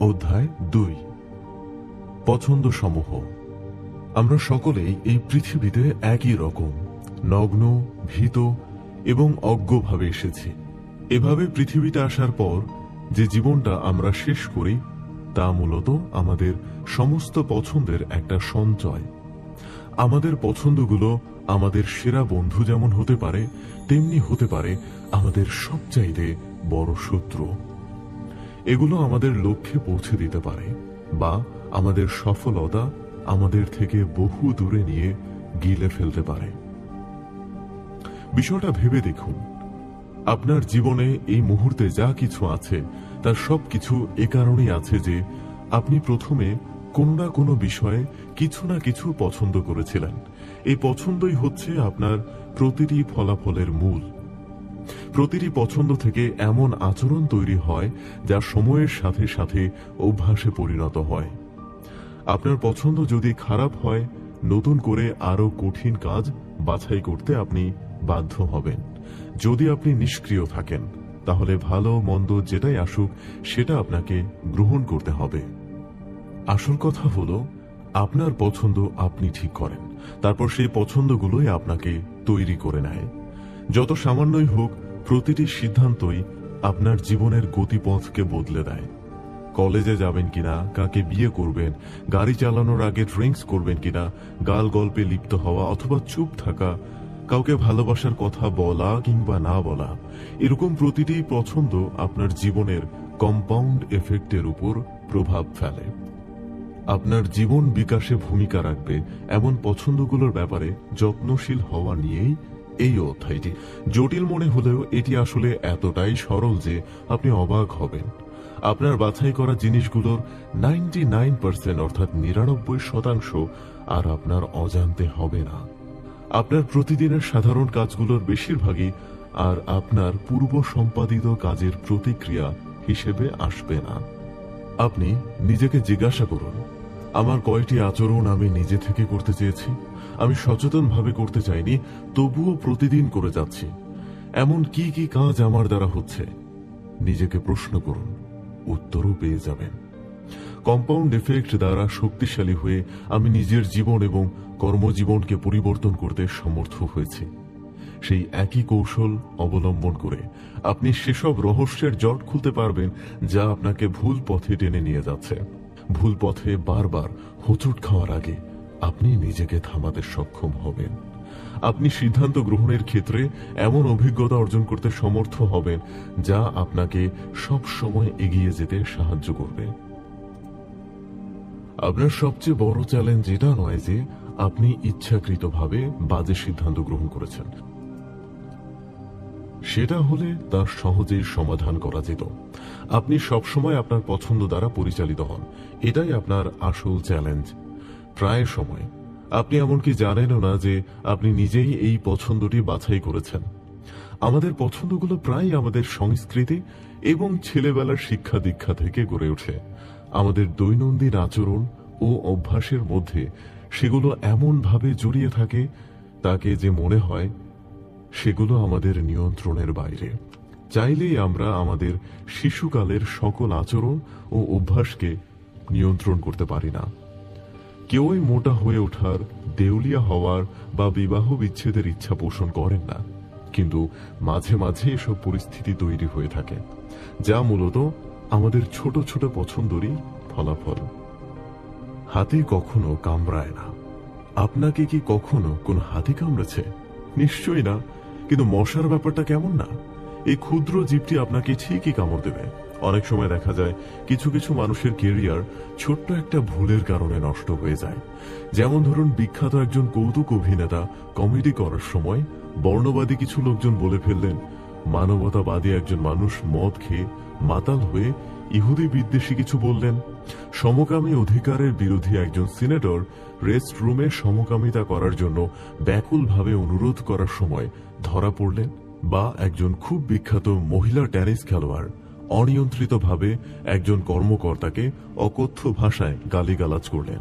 অধ্যায় দুই। পছন্দ সমূহ আমরা সকলেই এই পৃথিবীতে একই রকম, নগ্ন, ভীত এবং অজ্ঞভাবে এসেছি। এভাবে পৃথিবীতে আসার পর যে জীবনটা আমরা শেষ করি, তা মূলত আমাদের সমস্ত পছন্দের একটা সঞ্চয়। আমাদের পছন্দগুলো আমাদের সেরা বন্ধু যেমন হতে পারে, তেমনি হতে পারে আমাদের সবচাইতে বড় শত্রু। এগুলো আমাদের লক্ষ্যে পৌঁছে দিতে পারে বা আমাদের সফলতা আমাদের থেকে বহু দূরে নিয়ে গিলে ফেলতে পারে। বিষয়টা ভেবে দেখুন। আপনার জীবনে এই মুহূর্তে যা কিছু আছে, তার সবকিছু এ কারণেই আছে যে আপনি প্রথমে কোনো না কোনো বিষয়ে কিছু না কিছু পছন্দ করেছিলেন। এই পছন্দই হচ্ছে আপনার প্রতিটি ফলাফলের মূল। প্রতিটি পছন্দ থেকে এমন আচরণ তৈরি হয় যা সময়ের সাথে সাথে অভ্যাসে পরিণত হয়। আপনার পছন্দ যদি খারাপ হয়, নতুন করে আরও কঠিন কাজ বাছাই করতে আপনি বাধ্য হবেন। যদি আপনি নিষ্ক্রিয় থাকেন, তাহলে ভালো মন্দ যেটাই আসুক, সেটা আপনাকে গ্রহণ করতে হবে। আসল কথা হলো, আপনার পছন্দ আপনি ঠিক করেন, তারপর সেই পছন্দগুলোই আপনাকে তৈরি করে নেয়। যত সামান্যই হোক প্রতিটি সিদ্ধান্তই আপনার জীবনের গতিপথকে বদলে দেয়। কলেজে যাবেন কিনা, কাকে বিয়ে করবেন, গাড়ি চালানোর আগে ড্রিঙ্কস করবেন কিনা, গাল গল্পে লিপ্ত হওয়া অথবা চুপ থাকা, কাউকে ভালোবাসার কথা বলা কিংবা না বলা, এরকম প্রতিটি পছন্দ আপনার জীবনের কম্পাউন্ড এফেক্টের উপর প্রভাব ফেলে। আপনার জীবন বিকাশে ভূমিকা রাখবে এমন পছন্দগুলোর ব্যাপারে যত্নশীল হওয়া নিয়েই এই অধ্যায়টি। জটিল মনে হলেও এটি আসলে এতটাই সরল যে আপনি অবাক হবেন। আপনার বাছাই করা জিনিসগুলোর নাইনটি নাইন পার্সেন্ট অর্থাৎ নিরানব্বই শতাংশ আর আপনার অজান্তে হবে না। আপনার প্রতিদিনের সাধারণ কাজগুলোর বেশিরভাগই আর আপনার পূর্ব সম্পাদিত কাজের প্রতিক্রিয়া হিসেবে আসবে না। আপনি নিজেকে জিজ্ঞাসা করুন, আমার কয়টি আচরণ আমি নিজে থেকে করতে চেয়েছি? আমি সচেতনভাবে করতে চাইনি, তবুও প্রতিদিন করে যাচ্ছি। এমন কি কি কাজ আমার দ্বারা হচ্ছে? নিজেকে প্রশ্ন করুন, উত্তরও পেয়ে যাবেন। কম্পাউন্ড এফেক্ট দ্বারা শক্তিশালী হয়ে আমি নিজের জীবন এবং কর্মজীবনকে পরিবর্তন করতে সমর্থ হয়েছি। সেই একই কৌশল অবলম্বন করে আপনি সেসব রহস্যের জট খুলতে পারবেন যা আপনাকে ভুল পথে টেনে নিয়ে যাচ্ছে। ভুল পথে বারবার হোঁচট খাওয়ার আগে। আপনি নিজেকে থামাতে সক্ষম হবেন। আপনি সিদ্ধান্ত গ্রহণের ক্ষেত্রে এমন অভিজ্ঞতা অর্জন করতে সমর্থ হবেন, যা আপনাকে সব সময় এগিয়ে যেতে সাহায্য করবে। আপনার সবচেয়ে বড় চ্যালেঞ্জ এটা নয় যে আপনি ইচ্ছাকৃতভাবে বাজে সিদ্ধান্ত গ্রহণ করেছেন। সেটা হলে তা সহজেই সমাধান করা যেত। আপনি সবসময় আপনার পছন্দ দ্বারা পরিচালিত হন। এটাই আপনার আসল চ্যালেঞ্জ প্রায় সময়। আপনি এমনকি জানেনও না যে আপনি নিজেই এই পছন্দটি বাছাই করেছেন। আমাদের পছন্দগুলো প্রায় আমাদের সংস্কৃতি এবং ছেলেবেলার শিক্ষা দীক্ষা থেকে গড়ে ওঠে। আমাদের দৈনন্দিন আচরণ ও অভ্যাসের মধ্যে সেগুলো এমনভাবে জড়িয়ে থাকে, তাকে যে মনে হয়, সেগুলো আমাদের নিয়ন্ত্রণের বাইরে। চাইলেই আমরা আমাদের শিশুকালের সকল আচরণ ও অভ্যাসকে নিয়ন্ত্রণ করতে পারি না। কেউই মোটা হয়ে ওঠার, দেউলিয়া হওয়ার বা বিবাহ বিচ্ছেদের ইচ্ছা পোষণ করেন না। কিন্তু মাঝে মাঝে এসব পরিস্থিতি তৈরি হয়ে থাকে, যা মূলত আমাদের ছোট ছোট পছন্দরই ফলাফল। হাতি কখনো কামড়ায় না। আপনাকে কি কখনো কোন হাতি কামড়েছে? নিশ্চয়ই না, কিন্তু মশার ব্যাপারটা কেমন না? এই ক্ষুদ্র জীবটি আপনাকে ঠিকই কামড় দেবে। অনেক সময় দেখা যায় কিছু কিছু মানুষের কেরিয়ার ছোট্ট একটা ভুলের কারণে নষ্ট হয়ে যায়। যেমন ধরুন বিখ্যাত একজন কৌতুক অভিনেতা কমেডি করার সময় বর্ণবাদী কিছু লোকজন বলে ফেললেন, মানবতাবাদী একজন মানুষ মদ খেয়ে মাতাল হয়ে ইহুদি বিদ্বেষী কিছু বললেন। সমকামী অধিকারের বিরোধী একজন সিনেটর রেস্ট রুমে সমকামিতা করার জন্য ব্যাকুলভাবে অনুরোধ করার সময় ধরা পড়লেন, বা একজন খুব বিখ্যাত মহিলা টেনিস খেলোয়াড় অনিয়ন্ত্রিতভাবে একজন কর্মকর্তাকে অকথ্য ভাষায় গালিগালাজ করলেন।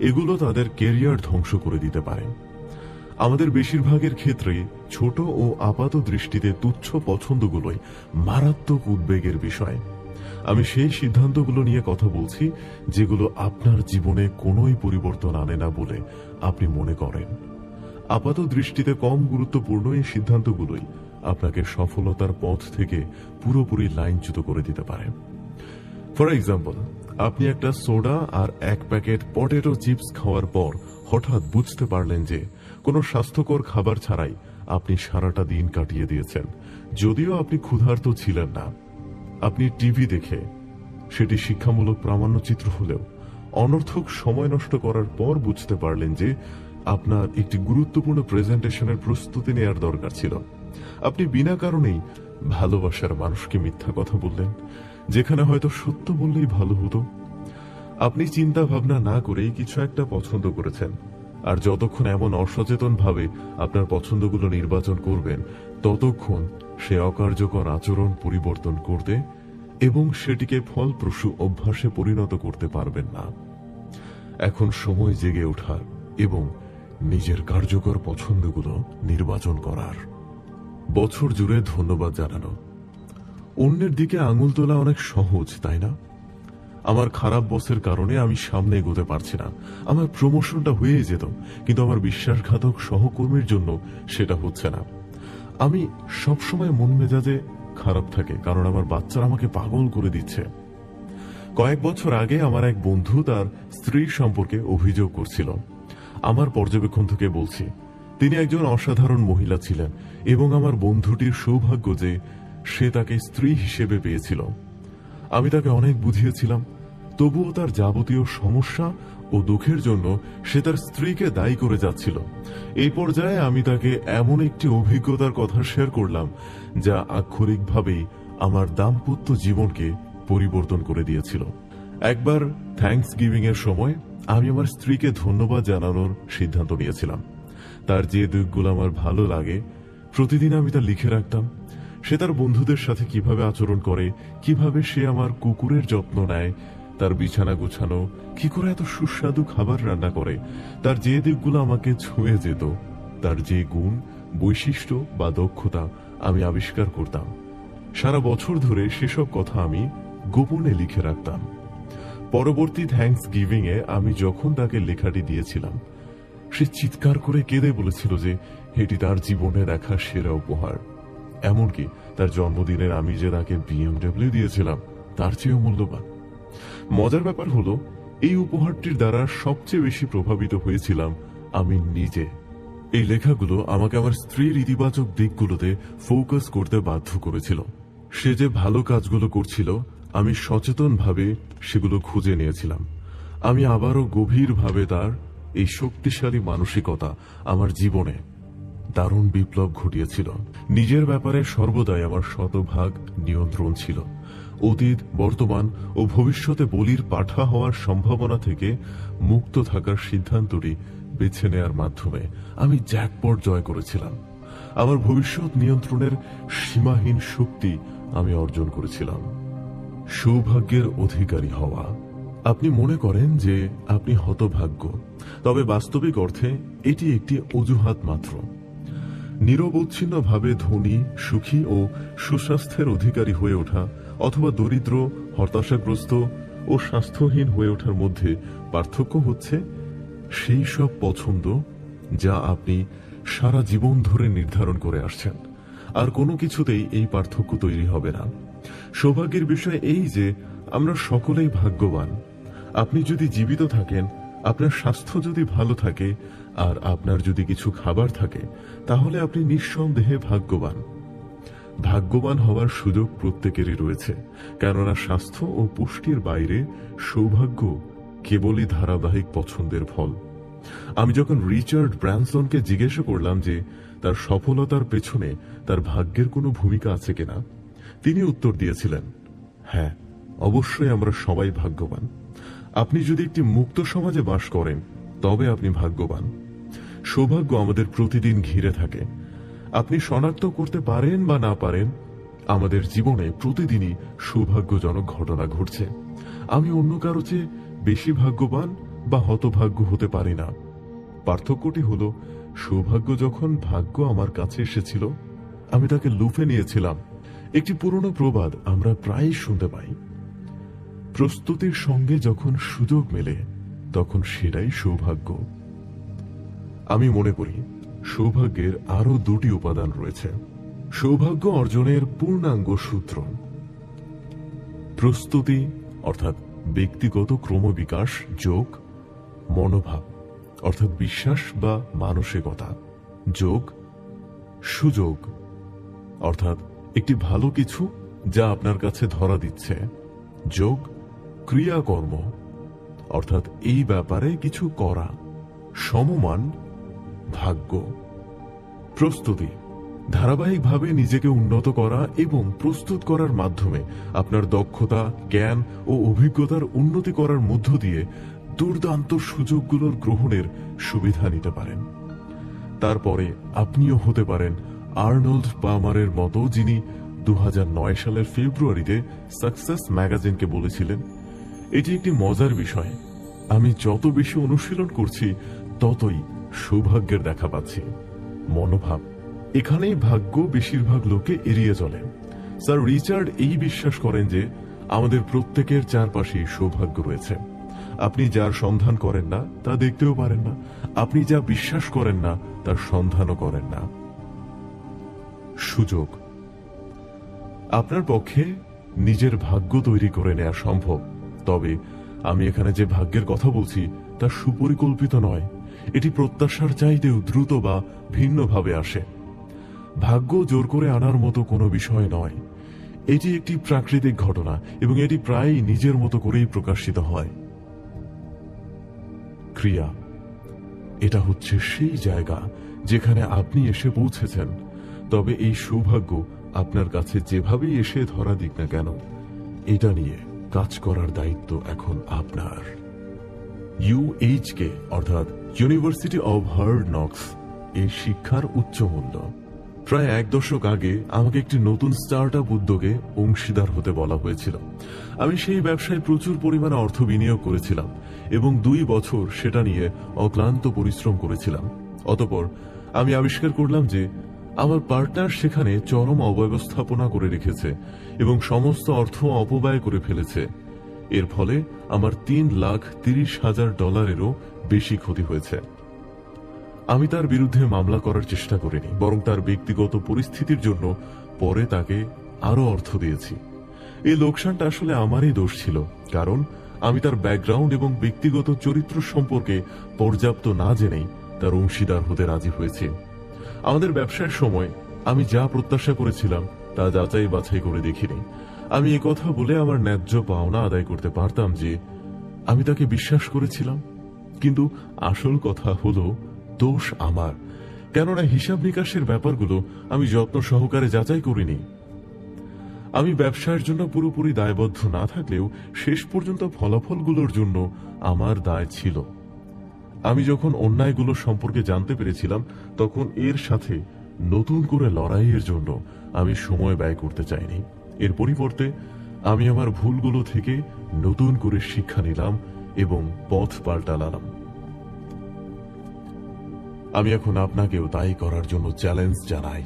এগুলো তাদের কেরিয়ার ধ্বংস করে দিতে পারে আমাদের বেশিরভাগের ক্ষেত্রে ছোট ও আপাত দৃষ্টিতে তুচ্ছ পছন্দগুলোই মারাত্মক উদ্বেগের বিষয়। আমি সেই সিদ্ধান্তগুলো নিয়ে কথা বলছি, যেগুলো আপনার জীবনে কোনোই পরিবর্তন আনে না বলে আপনি মনে করেন। আপাত দৃষ্টিতে কম গুরুত্বপূর্ণ এই সিদ্ধান্তগুলোই আপনাকে সফলতার পথ থেকে পুরোপুরি লাইনচ্যুত করে দিতে পারে। ফর এক্সাম্পল আপনি একটা সোডা আর এক প্যাকেট পটেটো চিপস খাওয়ার পর হঠাৎ বুঝতে পারলেন যে কোনো স্বাস্থ্যকর খাবার ছাড়াই আপনি সারাটা দিন কাটিয়ে দিয়েছেন। যদিও আপনি ক্ষুধার্ত ছিলেন না। আপনি টিভি দেখে, সেটি শিক্ষামূলক প্রামাণ্যচিত্র হলেও অনর্থক সময় নষ্ট করার পর বুঝতে পারলেন যে আপনার একটি গুরুত্বপূর্ণ প্রেজেন্টেশনের প্রস্তুতি নেওয়ার দরকার ছিল। আপনি বিনা কারণেই ভালোবাসার মানুষকে মিথ্যা কথা বললেন, যেখানে হয়তো সত্য বললেই ভালো হতো। আপনি চিন্তা ভাবনা না করেই কিছু একটা পছন্দ করেছেন, আর যতক্ষণ এমন অসচেতন ভাবে আপনার পছন্দগুলো নির্বাচন করবেন, ততক্ষণ সে অকার্যকর আচরণ পরিবর্তন করতে এবং সেটিকে ফলপ্রসূ অভ্যাসে পরিণত করতে পারবেন না। এখন সময় জেগে ওঠার এবং নিজের কার্যকর পছন্দগুলো নির্বাচন করার। বছর জুড়ে ধন্যবাদ জানানো। অন্যের দিকে আঙুল তোলা অনেক সহজ, তাই না? আমার খারাপ বসের কারণে আমি সামনে এগোতে পারছি না। আমার প্রমোশনটা হয়ে যেত, কিন্তু আমার বিশ্বাসঘাতক সহকর্মীর জন্য সেটা হচ্ছে না। আমি সবসময় মন মেজাজে খারাপ থাকে, কারণ আমার বাচ্চারা আমাকে পাগল করে দিচ্ছে। কয়েক বছর আগে আমার এক বন্ধু তার স্ত্রীর সম্পর্কে অভিযোগ করছিল। আমার পর্যবেক্ষণ থেকে বলছি তিনি একজন অসাধারণ মহিলা ছিলেন এবং আমার বন্ধুটির সৌভাগ্য যে সে তাকে স্ত্রী হিসেবে পেয়েছিল। আমি তাকে অনেক বুঝিয়েছিলাম, তবুও তার যাবতীয় সমস্যা ও দুঃখের জন্য সে তার স্ত্রীকে দায়ী করে যাচ্ছিল। এই পর্যায়ে আমি তাকে এমন একটি অভিজ্ঞতার কথা শেয়ার করলাম, যা আক্ষরিকভাবেই আমার দাম্পত্য জীবনকে পরিবর্তন করে দিয়েছিল। একবার থ্যাঙ্কস গিভিং এর সময় আমি আমার স্ত্রীকে ধন্যবাদ জানানোর সিদ্ধান্ত নিয়েছিলাম। তার যে দিকগুলো আমার ভালো লাগে, প্রতিদিন আমি তা লিখে রাখতাম। সে তার বন্ধুদের সাথে কীভাবে আচরণ করে, কীভাবে সে আমার কুকুরের যত্ন নেয়, তার বিছানা গুছানো, কি করে এত সুস্বাদু খাবার রান্না করে, তার যে দিকগুলো আমাকে ছুঁয়ে যেত, তার যে গুণ, বৈশিষ্ট্য বা দক্ষতা আমি আবিষ্কার করতাম। সারা বছর ধরে সেসব কথা আমি গোপনে লিখে রাখতাম। পরবর্তী থ্যাঙ্কস গিভিং এ আমি যখন তাকে লেখাটি দিয়েছিলাম সে চিৎকার করে কেঁদে বলেছিল যে, এটি তার জীবনে দেখা সেরা উপহার। এমনকি তার জন্মদিনের আমি যে তাকে বিএমডব্লিউ দিয়েছিলাম, তার চেয়েও মূল্যবান। মজার ব্যাপার হলো, এই উপহারটির দ্বারা সবচেয়ে বেশি প্রভাবিত হয়েছিলাম আমি নিজে। এই লেখাগুলো আমাকে আমার স্ত্রীর ইতিবাচক দিকগুলোতে ফোকাস করতে বাধ্য করেছিল। সে যে ভালো কাজগুলো করছিল, আমি সচেতনভাবে সেগুলো খুঁজে নিয়েছিলাম। আমি আবারও গভীরভাবে তার এই শক্তিশালী মানসিকতা আমার জীবনে দারুণ বিপ্লব ঘটিয়েছিল। নিজের ব্যাপারে সর্বদাই আমার শতভাগ নিয়ন্ত্রণ ছিল। অতীত, বর্তমান ও ভবিষ্যতে বলির পাঠা হওয়ার সম্ভাবনা থেকে মুক্ত থাকার সিদ্ধান্তটি বেছে নেয়ার মাধ্যমে আমি জ্যাকপট জয় করেছিলাম। আমার ভবিষ্যৎ নিয়ন্ত্রণের সীমাহীন শক্তি আমি অর্জন করেছিলাম। সৌভাগ্যের অধিকারী হওয়া আপনি মনে করেন যে আপনি হতভাগ্য, তবে বাস্তবিক অর্থে এটি একটি অজুহাত মাত্র। নিরবচ্ছিন্নভাবে ধনী, সুখী ও সুস্বাস্থ্যের অধিকারী হয়ে ওঠা অথবা দরিদ্র, হতাশাগ্রস্ত ও স্বাস্থ্যহীন হয়ে ওঠার মধ্যে পার্থক্য হচ্ছে সেই সব পছন্দ যা আপনি সারা জীবন ধরে নির্ধারণ করে আসছেন। আর কোনো কিছুতেই এই পার্থক্য তৈরি হবে না। সৌভাগ্যের বিষয় এই যে, আমরা সকলেই ভাগ্যবান। আপনি যদি জীবিত থাকেন, আপনার স্বাস্থ্য যদি ভালো থাকে, আর আপনার যদি কিছু খাবার থাকে, তাহলে আপনি নিঃসন্দেহে ভাগ্যবান। ভাগ্যবান হওয়ার সুযোগ প্রত্যেকেরই রয়েছে, কেননা স্বাস্থ্য ও পুষ্টির বাইরে সৌভাগ্য কেবলই ধারাবাহিক পছন্দের ফল। আমি যখন রিচার্ড ব্র্যানসনকে জিজ্ঞেস করলাম যে, তার সফলতার পেছনে তার ভাগ্যের কোনো ভূমিকা আছে কিনা? তিনি উত্তর দিয়েছিলেন হ্যাঁ অবশ্যই আমরা সবাই ভাগ্যবান। আপনি যদি একটি মুক্ত সমাজে বাস করেন, তবে আপনি ভাগ্যবান। সৌভাগ্য আমাদের প্রতিদিন ঘিরে থাকে। আপনি শনাক্ত করতে পারেন বা না পারেন, আমাদের জীবনে প্রতিদিনই সৌভাগ্যজনক ঘটনা ঘটছে। আমি অন্য কারও চেয়ে বেশি ভাগ্যবান বা হতভাগ্য হতে পারি না। পার্থক্যটি হলো, সৌভাগ্য যখন ভাগ্য আমার কাছে এসেছিল, আমি তাকে লুফে নিয়েছিলাম। একটি পুরনো প্রবাদ আমরা প্রায়ই শুনতে পাই। প্রস্তুতির সঙ্গে যখন সুযোগ মেলে, তখন সেটাই সৌভাগ্য। আমি মনে করি, সৌভাগ্যের আরও দুটি উপাদান রয়েছে। সৌভাগ্য অর্জনের পূর্ণাঙ্গ সূত্র। প্রস্তুতি, অর্থাৎ ব্যক্তিগত ক্রমবিকাশ, যোগ, মনোভাব, অর্থাৎ বিশ্বাস বা মানসিকতা। যোগ, সুযোগ, অর্থাৎ একটি ভালো কিছু যা আপনার কাছে ধরা দিচ্ছে। যোগ ক্রিয়াকর্ম, অর্থাৎ এই ব্যাপারে কিছু করা, সমমান, ভাগ্য, প্রস্তুতি, ধারাবাহিকভাবে নিজেকে উন্নত করা এবং প্রস্তুত করার মাধ্যমে আপনার দক্ষতা, জ্ঞান ও অভিজ্ঞতার উন্নতি করার মধ্য দিয়ে দুর্দান্ত সুযোগগুলোর গ্রহণের সুবিধা নিতে পারেন। তারপরে আপনিও হতে পারেন আর্নল্ড পামারের মতো যিনি দু হাজার নয় সালের ফেব্রুয়ারিতে সাকসেস ম্যাগাজিনকে বলেছিলেন এটি একটি মজার বিষয়। আমি যত বেশি অনুশীলন করছি, ততই সৌভাগ্যের দেখা পাচ্ছি। মনোভাব। এখানেই ভাগ্য বেশিরভাগ লোকে এড়িয়ে চলে। স্যার রিচার্ড এই বিশ্বাস করেন যে, আমাদের প্রত্যেকের চারপাশে সৌভাগ্য রয়েছে। আপনি যার সন্ধান করেন না, তা দেখতেও পারেন না। আপনি যা বিশ্বাস করেন না তার সন্ধানও করেন না। সুযোগ। আপনার পক্ষে নিজের ভাগ্য তৈরি করে নেওয়া সম্ভব। তবে আমি এখানে যে ভাগ্যের কথা বলছি, তা সুপরিকল্পিত নয়। এটি প্রত্যাশার চাইতেও দ্রুত বা ভিন্নভাবে আসে। ভাগ্য জোর করে আনার মতো কোনো বিষয় নয়। এটি একটি প্রাকৃতিক ঘটনা এবং এটি প্রায়ই নিজের মতো করেই প্রকাশিত হয়। ক্রিয়া। এটা হচ্ছে সেই জায়গা যেখানে আপনি এসে পৌঁছেছেন। তবে এই সৌভাগ্য আপনার কাছে যেভাবেই এসে ধরা দিক না কেন, এটা নিয়ে। কাজ করার দায়িত্ব এখন আপনার। ইউএইচকে অর্থাৎ ইউনিভার্সিটি অব হার্ড নক্স এই শিক্ষার উচ্চ মূল্য। প্রায় এক দশক আগে আমাকে একটি নতুন স্টার্ট আপ উদ্যোগে অংশীদার হতে বলা হয়েছিল। আমি সেই ব্যবসায় প্রচুর পরিমাণে অর্থ বিনিয়োগ করেছিলাম এবং দুই বছর সেটা নিয়ে অক্লান্ত পরিশ্রম করেছিলাম। অতপর আমি আবিষ্কার করলাম যে আমার পার্টনার সেখানে চরম অব্যবস্থাপনা করে রেখেছে এবং সমস্ত অর্থ অপব্যয় করে ফেলেছে। এর ফলে আমার তিন লাখ তিরিশ হাজার ডলারেরও বেশি ক্ষতি হয়েছে। আমি তার বিরুদ্ধে মামলা করার চেষ্টা করিনি, বরং তার ব্যক্তিগত পরিস্থিতির জন্য পরে তাকে আরও অর্থ দিয়েছি। এই লোকসানটা আসলে আমারই দোষ ছিল, কারণ আমি তার ব্যাকগ্রাউন্ড এবং ব্যক্তিগত চরিত্র সম্পর্কে পর্যাপ্ত না জেনেই তার অংশীদার হতে রাজি হয়েছি। আমাদের ব্যবসার সময় আমি যা প্রত্যাশা করেছিলাম, তা যাচাই বাছাই করে দেখিনি। আমি এ কথা বলে আমার ন্যায্য পাওনা আদায় করতে পারতাম যে, আমি তাকে বিশ্বাস করেছিলাম। কিন্তু আসল কথা হলো, দোষ আমার। কেননা হিসাব নিকাশের ব্যাপারগুলো আমি যত্ন সহকারে যাচাই করিনি। আমি ব্যবসার জন্য পুরোপুরি দায়বদ্ধ না থাকলেও শেষ পর্যন্ত ফলাফলগুলোর জন্য আমার দায় ছিল। আমি যখন অন্যায়গুলো সম্পর্কে জানতে পেরেছিলাম, তখন এর সাথে নতুন করে লড়াইয়ের জন্য আমি সময় ব্যয় করতে চাইনি। এর পরিবর্তে, আমি আমার ভুলগুলো থেকে নতুন করে শিক্ষা নিলাম এবং পথ পাল্টালাম। আমি এখন আপনাকেও তাই করার জন্য চ্যালেঞ্জ জানাই।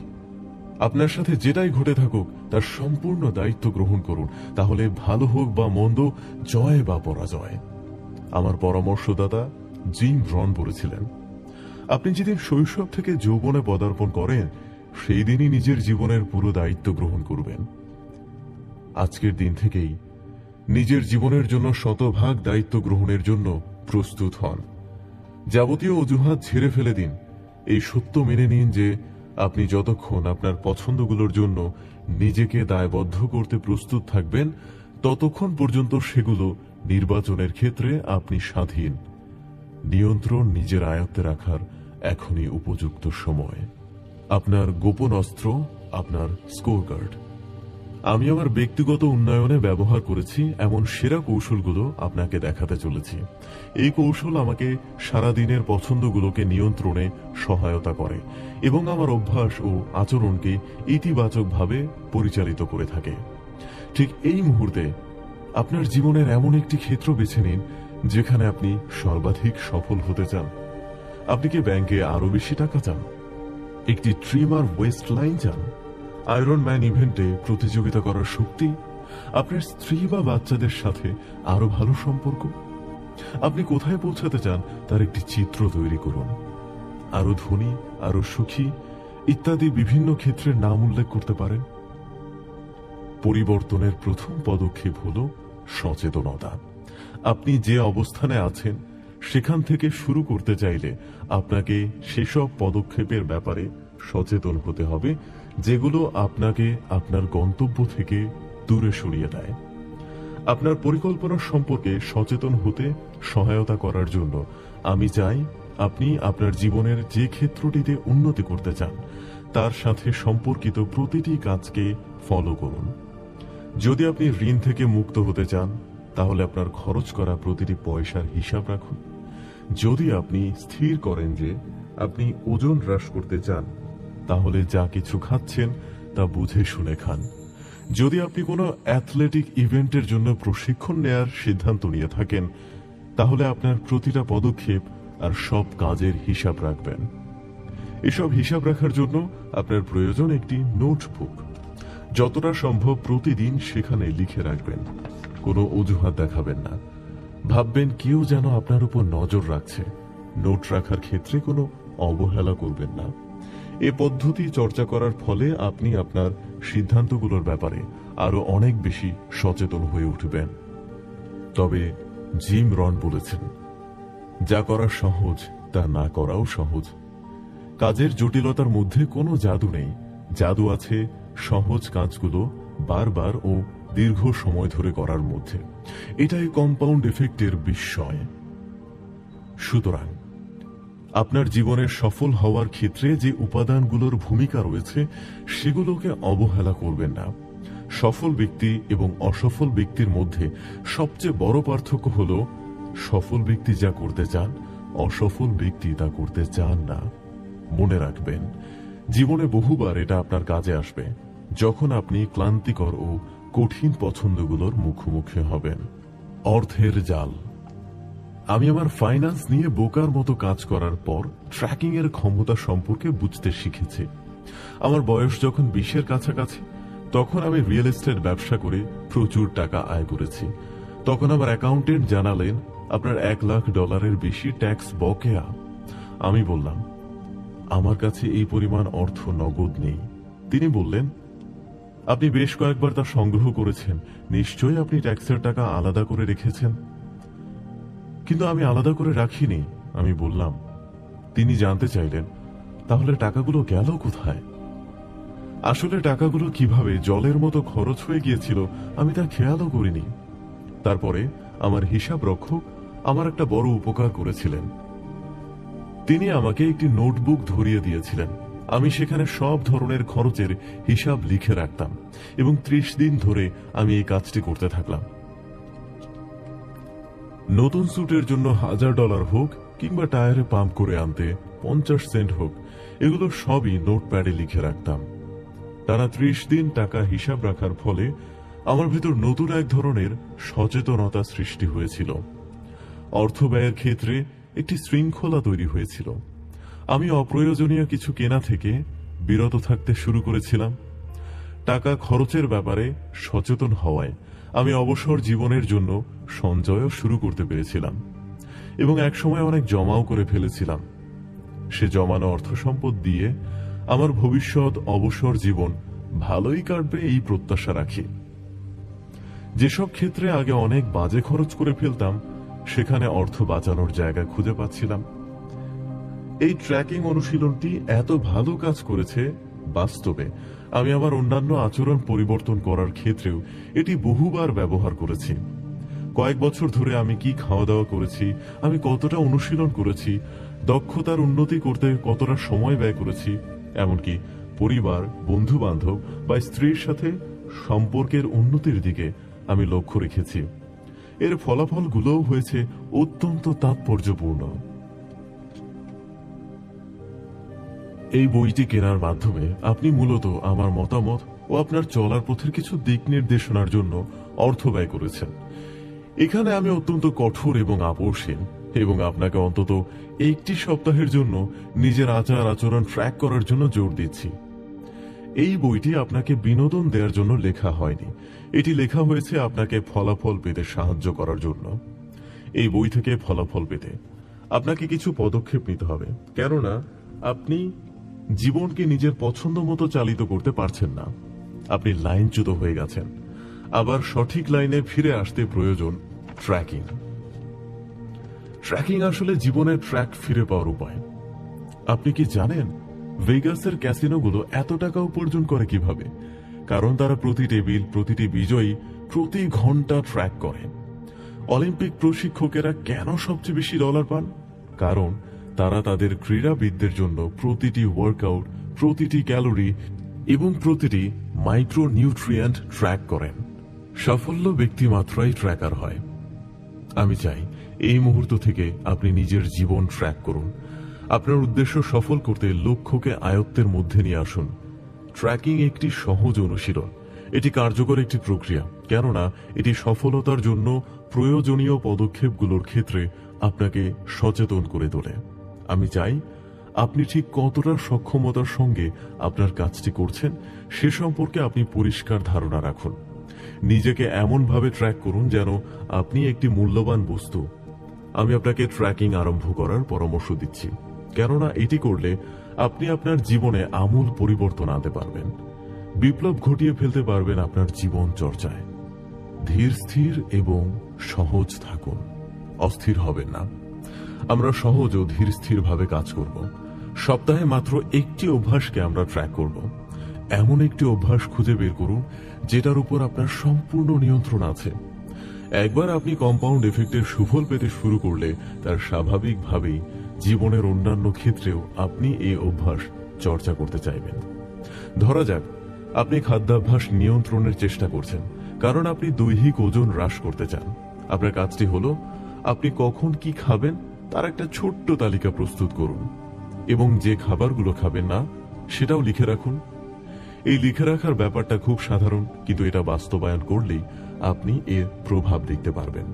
আপনার সাথে যেটাই ঘটে থাকুক, তার সম্পূর্ণ দায়িত্ব গ্রহণ করুন। তাহলে ভালো হোক বা মন্দ, জয় বা পরাজয়। আমার পরামর্শদাতা জিম রন বলেছিলেন, আপনি যেদিন শৈশব থেকে যৌবনে পদার্পণ করেন, সেই দিনই নিজের জীবনের পুরো দায়িত্ব গ্রহণ করবেন। আজকের দিন থেকেই নিজের জীবনের জন্য শতভাগ দায়িত্ব গ্রহণের জন্য প্রস্তুত হন। যাবতীয় অজুহাত ছেড়ে ফেলে দিন। এই সত্য মেনে নিন যে আপনি যতক্ষণ আপনার পছন্দগুলোর জন্য নিজেকে দায়বদ্ধ করতে প্রস্তুত থাকবেন, ততক্ষণ পর্যন্ত সেগুলো নির্বাচনের ক্ষেত্রে আপনি স্বাধীন। নিয়ন্ত্রণ নিজের আয়ত্তে রাখার এখনই উপযুক্ত সময়। আপনার গোপন অস্ত্র, আপনার স্কোর কার্ড আমি আমার ব্যক্তিগত উন্নয়নে ব্যবহার করেছি, এমন সেরা কৌশলগুলো আপনাকে দেখাতে চলেছি। এই কৌশল আমাকে সারাদিনের পছন্দগুলোকে নিয়ন্ত্রণে সহায়তা করে এবং আমার অভ্যাস ও আচরণকে ইতিবাচকভাবে পরিচালিত করে থাকে। ঠিক এই মুহূর্তে আপনার জীবনের এমন একটি ক্ষেত্র বেছে নিন যেখানে আপনি সর্বাধিক সফল হতে চান। আপনি কি ব্যাংকে আরও বেশি টাকা চান? একটি ট্রিমার ওয়েস্ট লাইন চান? আয়রন ম্যান ইভেন্টে প্রতিযোগিতা করার শক্তি? আপনার স্ত্রী বা বাচ্চাদের সাথে আরও ভালো সম্পর্ক? আপনি কোথায় পৌঁছাতে চান তার একটি চিত্র তৈরি করুন। আরও ধনী আরও সুখী ইত্যাদি বিভিন্ন ক্ষেত্রে নাম উল্লেখ করতে পারেন। পরিবর্তনের প্রথম পদক্ষেপ হল সচেতনতা। আপনি যে অবস্থানে আছেন, সেখান থেকে শুরু করতে চাইলে আপনাকে সেসব পদক্ষেপের ব্যাপারে সচেতন হতে হবে, যেগুলো আপনাকে আপনার গন্তব্য থেকে দূরে সরিয়ে দেয়। আপনার পরিকল্পনা সম্পর্কে সচেতন হতে সহায়তা করার জন্য আমি চাই আপনি আপনার জীবনের যে ক্ষেত্রটিতে উন্নতি করতে চান, তার সাথে সম্পর্কিত প্রতিটি কাজকে ফলো করুন। যদি আপনি ঋণ থেকে মুক্ত হতে চান তাহলে আপনার খরচ করা প্রতিটি পয়সার হিসাব রাখুন। যদি আপনি স্থির করেন যে আপনি ওজন হ্রাস করতে চান, তাহলে যা কিছু খাচ্ছেন তা বুঝে শুনে খান। যদি আপনি কোনো অ্যাথলেটিক ইভেন্টের জন্য প্রশিক্ষণ নেয়ার সিদ্ধান্ত নিয়ে থাকেন, তাহলে আপনার প্রতিটা পদক্ষেপ আর সব কাজের হিসাব রাখবেন। এসব হিসাব রাখার জন্য আপনার প্রয়োজন একটি নোটবুক। যতটা সম্ভব প্রতিদিন সেখানে লিখে রাখবেন। কোনো অজুহাত দেখাবেন না। ভাববেন কেউ যেন আপনার উপর নজর রাখছে। নোট রাখার ক্ষেত্রে কোনো অবহেলা করবেন না। এ পদ্ধতি চর্চা করার ফলে আপনি আপনার সিদ্ধান্তগুলোর ব্যাপারে আরও অনেক বেশি সচেতন হয়ে উঠবেন। তবে জিম রন বলেছেন, যা করা সহজ, তা না করাও সহজ। কাজের জটিলতার মধ্যে কোনো জাদু নেই। জাদু আছে, সহজ কাজগুলো বারবার ও দীর্ঘ সময় ধরে করার মধ্যে। এটাই কম্পাউন্ড এফেক্টের বিস্ময়। সুতরাং, আপনার জীবনের সফল হওয়ার ক্ষেত্রে যে উপাদানগুলোর ভূমিকা রয়েছে, সেগুলোকে অবহেলা করবেন না। সফল ব্যক্তি এবং অসফল ব্যক্তির মধ্যে সবচেয়ে বড় পার্থক্য হল, সফল ব্যক্তি যা করতে চান, অসফল ব্যক্তি তা করতে চান না। মনে রাখবেন, জীবনে বহুবার এটা আপনার কাজে আসবে। যখন আপনি ক্লান্তিকর ও কঠিন পছন্দগুলোর মুখোমুখি হবেন। অর্থের জাল। আমি আমার ফাইন্যান্স নিয়ে বোকার মতো কাজ করার পর ট্র্যাকিং এর ক্ষমতা সম্পর্কে বুঝতে শিখেছি। আমার বয়স যখন বিশের কাছাকাছি, তখন আমি রিয়েল এস্টেট ব্যবসা করে প্রচুর টাকা আয় করেছি। তখন আমার অ্যাকাউন্টেন্ট জানালেন, আপনার এক লাখ ডলারের বেশি ট্যাক্স বকেয়া। আমি বললাম, আমার কাছে এই পরিমাণ অর্থ নগদ নেই। তিনি বললেন আপনি বেশ কয়েকবার তা সংগ্রহ করেছেন। নিশ্চয়ই আপনি ট্যাক্সের টাকা আলাদা করে রেখেছেন। কিন্তু আমি আলাদা করে রাখিনি, আমি বললাম। তিনি জানতে চাইলেন, তাহলে টাকাগুলো গেল কোথায়? আসলে টাকাগুলো কীভাবে জলের মতো খরচ হয়ে গিয়েছিল, আমি তা খেয়ালও করিনি। তারপরে আমার হিসাব রক্ষক আমার একটা বড় উপকার করেছিলেন। তিনি আমাকে একটি নোটবুক ধরিয়ে দিয়েছিলেন। আমি সেখানে সব ধরনের খরচের হিসাব লিখে রাখতাম এবং ত্রিশ দিন ধরে আমি এই কাজটি করতে থাকলাম। নতুন স্যুটের জন্য হাজার ডলার হোক কিংবা টায়ারে পাম্প করে আনতে পঞ্চাশ সেন্ট হোক, এগুলো সবই নোটপ্যাডে লিখে রাখতাম। টানা ত্রিশ দিন টাকা হিসাব রাখার ফলে আমার ভিতর নতুন এক ধরনের সচেতনতা সৃষ্টি হয়েছিল। অর্থ ব্যয়ের ক্ষেত্রে একটি শৃঙ্খলা তৈরি হয়েছিল। আমি অপ্রয়োজনীয় কিছু কেনা থেকে বিরত থাকতে শুরু করেছিলাম। টাকা খরচের ব্যাপারে সচেতন হওয়ায় আমি অবসর জীবনের জন্য সঞ্চয়ও শুরু করতে পেরেছিলাম এবং একসময় অনেক জমাও করে ফেলেছিলাম। সে জমানো অর্থ সম্পদ দিয়ে আমার ভবিষ্যৎ, অবসর জীবন ভালোই কাটবে এই প্রত্যাশা রাখি। যেসব ক্ষেত্রে আগে অনেক বাজে খরচ করে ফেলতাম, সেখানে অর্থ বাঁচানোর জায়গা খুঁজে পাচ্ছিলাম। এই ট্র্যাকিং অনুশীলনটি এত ভালো কাজ করেছে, বাস্তবে আমি আমার অন্যান্য আচরণ পরিবর্তন করার ক্ষেত্রেও এটি বহুবার ব্যবহার করেছি। কয়েক বছর ধরে আমি কি খাওয়া দাওয়া করেছি, আমি কতটা অনুশীলন করেছি, দক্ষতার উন্নতি করতে কতটা সময় ব্যয় করেছি, এমনকি পরিবার বন্ধু বান্ধব বা স্ত্রীর সাথে সম্পর্কের উন্নতির দিকে আমি লক্ষ্য রেখেছি। এর ফলাফলগুলোও হয়েছে অত্যন্ত তাৎপর্যপূর্ণ। এই বইটি কেনার মাধ্যমে আপনি মূলত আমার মতামত ও আপনার চলার পথের কিছু দিক নির্দেশনার জন্য অর্থ ব্যয় করেছেন। এখানে আমি অত্যন্ত কঠোর এবং আপোষহীন এবং আপনাকে অন্তত একটি সপ্তাহের জন্য নিজের আচার আচরণ ট্র্যাক করার জন্য জোর দিচ্ছি। এই বইটি আপনাকে বিনোদন দেওয়ার জন্য লেখা হয়নি। এটি লেখা হয়েছে আপনাকে ফলাফল পেতে সাহায্য করার জন্য। এই বই থেকে ফলাফল পেতে আপনাকে কিছু পদক্ষেপ নিতে হবে। কেননা আপনি জীবনকে নিজের পছন্দ মতো চালিত করতে পারছেন না। আপনি লাইনচ্যুত হয়ে গেছেন। আবার সঠিক লাইনে ফিরে আসতে প্রয়োজন ট্র্যাকিং। ট্র্যাকিং আসলে জীবনের ট্র্যাক ফিরে পাওয়ার উপায়। আপনি কি জানেন ভেগাসের ক্যাসিনোগুলো এত টাকা উপার্জন করে কীভাবে? কারণ তারা প্রতি টেবিল, প্রতিটি বিজয়ী প্রতি ঘণ্টা ট্র্যাক করে। অলিম্পিক প্রশিক্ষকেরা কেন সবচেয়ে বেশি ডলার পান? কারণ তারা তাদের ক্রীড়াবিদদের জন্য প্রতিটি ওয়ার্কআউট প্রতিটি ক্যালোরি এবং প্রতিটি মাইক্রো নিউট্রিয়েন্ট ট্র্যাক করেন। সাফল্য ব্যক্তি মাত্রাই ট্র্যাকার হয়। আমি চাই এই মুহূর্ত থেকে আপনি নিজের জীবন ট্র্যাক করুন। আপনার উদ্দেশ্য সফল করতে লক্ষ্যকে আয়ত্তের মধ্যে নিয়ে আসুন। ট্র্যাকিং একটি সহজ অনুশীলন। এটি কার্যকর একটি প্রক্রিয়া, কেননা এটি সফলতার জন্য প্রয়োজনীয় পদক্ষেপগুলোর ক্ষেত্রে আপনাকে সচেতন করে তোলে। আমি চাই আপনি ঠিক কতটা সক্ষমতার সঙ্গে আপনার কাজটি করছেন সে সম্পর্কে আপনি পরিষ্কার ধারণা রাখুন। নিজেকে এমনভাবে ট্র্যাক করুন যেন আপনি একটি মূল্যবান বস্তু। আমি আপনাকে ট্র্যাকিং আরম্ভ করার পরামর্শ দিচ্ছি। কেননা এটি করলে আপনি আপনার জীবনে আমূল পরিবর্তন আনতে পারবেন। বিপ্লব ঘটিয়ে ফেলতে পারবেন আপনার জীবন চর্চায়। ধীর স্থির এবং সহজ থাকুন। অস্থির হবেন না। আমরা সহজ ও ধীর স্থির ভাবে কাজ করব। সপ্তাহে মাত্র একটি অভ্যাসকে আমরা ট্র্যাক করব। এমন একটি অভ্যাস খুঁজে বের করুন, যেটার উপর আপনার সম্পূর্ণ নিয়ন্ত্রণ আছে। একবার আপনি কম্পাউন্ড এফেক্টের সুফল পেতে শুরু করলে, তার স্বাভাবিকভাবেই জীবনের অন্যান্য ক্ষেত্রেও আপনি এই অভ্যাস চর্চা করতে চাইবেন। ধরা যাক, আপনি খাদ্যাভ্যাস নিয়ন্ত্রণের চেষ্টা করছেন, কারণ আপনি দৈহিক ওজন হ্রাস করতে চান। আপনার কাজটি হলো, আপনি কখন কি খাবেন তার একটা ছোট্ট তালিকা প্রস্তুত করুন, এবং যে খাবারগুলো খাবেন না, সেটাও লিখে রাখুন। এই লিখে রাখার ব্যাপারটা খুব সাধারণ, কিন্তু এটা বাস্তবায়ন করলেই আপনি এর প্রভাব দেখতে পারবেন।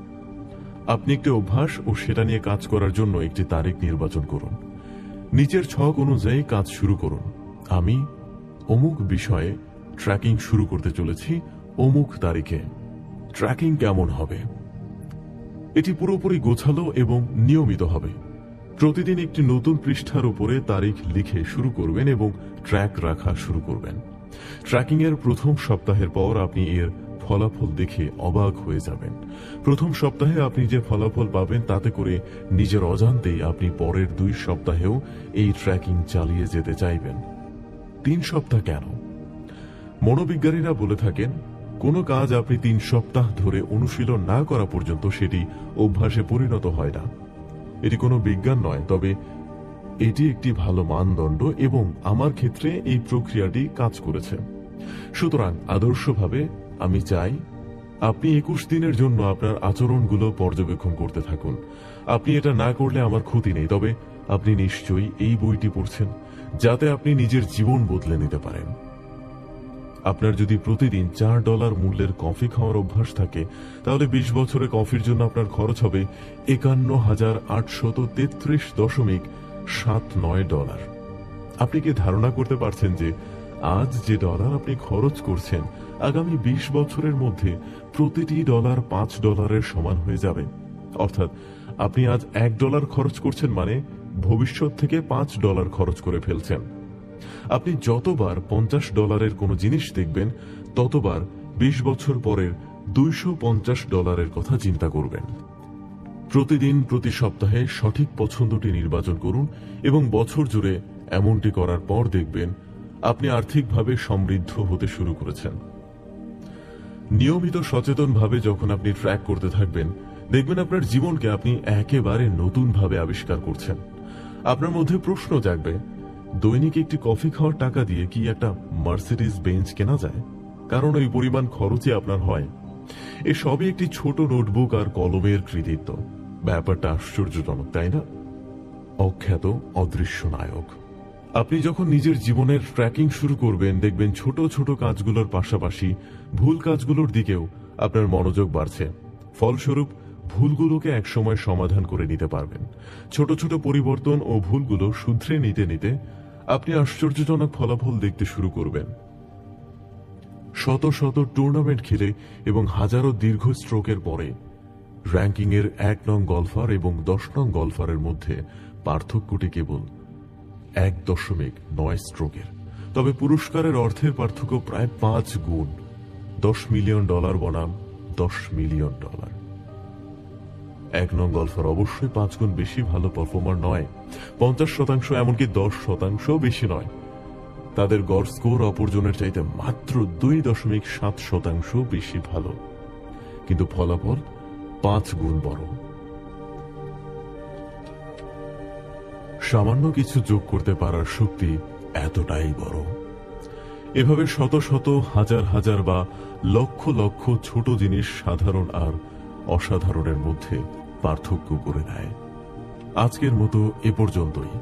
আপনি একটি অভ্যাস ও সেটা নিয়ে কাজ করার জন্য একটি তারিখ নির্বাচন করুন। নিচের ছক অনুযায়ী কাজ শুরু করুন। আমি অমুক বিষয়ে ট্র্যাকিং শুরু করতে চলেছি, অমুক তারিখে। ট্র্যাকিং কেমন হবে? এটি পুরোপুরি গোছালো এবং নিয়মিত হবে। প্রতিদিন একটি নতুন পৃষ্ঠার উপরে তারিখ লিখে শুরু করবেন এবং ট্র্যাক রাখা শুরু করবেন। ট্র্যাকিং এর প্রথম সপ্তাহের পর আপনি এর ফলাফল দেখে অবাক হয়ে যাবেন। প্রথম সপ্তাহে আপনি যে ফলাফল পাবেন তাতে করে নিজের অজান্তেই আপনি পরের দুই সপ্তাহেও এই ট্র্যাকিং চালিয়ে যেতে চাইবেন। তিন সপ্তাহ কেন? মনোবিজ্ঞানীরা বলে থাকেন কোনো কাজ আপনি তিন সপ্তাহ ধরে অনুশীলন না করা পর্যন্ত সেটি অভ্যাসে পরিণত হয় না। এটি কোনো বিজ্ঞান নয়, তবে এটি একটি ভালো মানদণ্ড এবং আমার ক্ষেত্রে এই প্রক্রিয়াটি কাজ করেছে। সুতরাং আদর্শভাবে আমি চাই, আপনি একুশ দিনের জন্য আপনার আচরণগুলো পর্যবেক্ষণ করতে থাকুন। আপনি এটা না করলে আমার ক্ষতি নেই, তবে আপনি নিশ্চয়ই এই বইটি পড়ছেন, যাতে আপনি নিজের জীবন বদলে নিতে পারেন। আপনার যদি প্রতিদিন চার ডলার মূল্যের কফি খাওয়ার অভ্যাস থাকে, তাহলে বিশ বছরে কফির জন্য আপনার খরচ হবে একান্ন হাজার আটশত তেত্রিশ দশমিক সাত নয় ডলার। আপনি কি ধারণা করতে পারছেন যে আজ যে ডলার আপনি খরচ করছেন, আগামী বিশ বছরের মধ্যে প্রতিটি ডলার পাঁচ ডলারের সমান হয়ে যাবে? অর্থাৎ আপনি আজ এক ডলার খরচ করছেন মানে ভবিষ্যৎ থেকে পাঁচ ডলার খরচ করে ফেলছেন। আপনি যতবার পঞ্চাশ ডলারের কোনো জিনিস দেখবেন, ততবার বিশ বছর পরের দুইশো পঞ্চাশ ডলারের কথা চিন্তা করবেন। প্রতিদিন, প্রতি সপ্তাহে সঠিক পছন্দটি নির্বাচন করুন এবং বছর জুড়ে এমনটি করার পর দেখবেন আপনি আর্থিকভাবে সমৃদ্ধ হতে শুরু করেছেন। নিয়মিত সচেতনভাবে যখন আপনি ট্র্যাক করতে থাকবেন, দেখবেন আপনার জীবনকে আপনি একেবারে নতুনভাবে আবিষ্কার করছেন। আপনার মধ্যে প্রশ্ন জাগবে দৈনিক একটি কফি খাওয়ার টাকা দিয়ে কি একটা মার্সিডিজ বেঞ্চ কেনা যায়? কারণ ওই পরিমাণ খরচে আপনার হয়। এ সবই একটি ছোট নোটবুক আর কলমের কৃতিত্ব। ব্যাপারটা আশ্চর্যজনক, তাই না? অখ্যাত অদৃশ্য নায়ক। আপনি যখন নিজের জীবনের ট্র্যাকিং শুরু করবেন, দেখবেন ছোট ছোট কাজগুলোর পাশাপাশি ভুল কাজগুলোর দিকেও আপনার মনোযোগ বাড়ছে। ফলস্বরূপ, ভুলগুলোকে একসময় সমাধান করে নিতে পারবেন। ছোট ছোট পরিবর্তন ও ভুলগুলো শুধরে নিতে নিতে আপনি আশ্চর্যজনক ফলাফল দেখতে শুরু করবেন। শত শত টুর্নামেন্ট খেলে এবং হাজারো দীর্ঘ স্ট্রোকের পরে র্যাঙ্কিং এর এক নং গলফার এবং দশ নং গলফারের মধ্যে পার্থক্যটি কেবল এক দশমিক নয় স্ট্রোকের। তবে পুরস্কারের অর্থের পার্থক্য প্রায় পাঁচ গুণ। দশ মিলিয়ন ডলার বনাম, দশ মিলিয়ন ডলার। এক নং গলফার অবশ্যই পাঁচ গুণ বেশি ভালো পারফর্মার নয়। পঞ্চাশ শতাংশ এমনকি দশ শতাংশ বেশি নয়। তাদের গড় স্কোর অপরজনের চাইতে মাত্র দুই দশমিক সাত শতাংশ বেশি ভালো। কিন্তু ফলাফল পাঁচ গুণ বড়। সামান্য কিছু যোগ করতে পারার শক্তি এতটাই বড়। এভাবে শত শত, হাজার হাজার বা লক্ষ লক্ষ ছোট জিনিস সাধারণ আর অসাধারণের মধ্যে পার্থক্য করে দেয় আজকের মতো এ পর্যন্তই।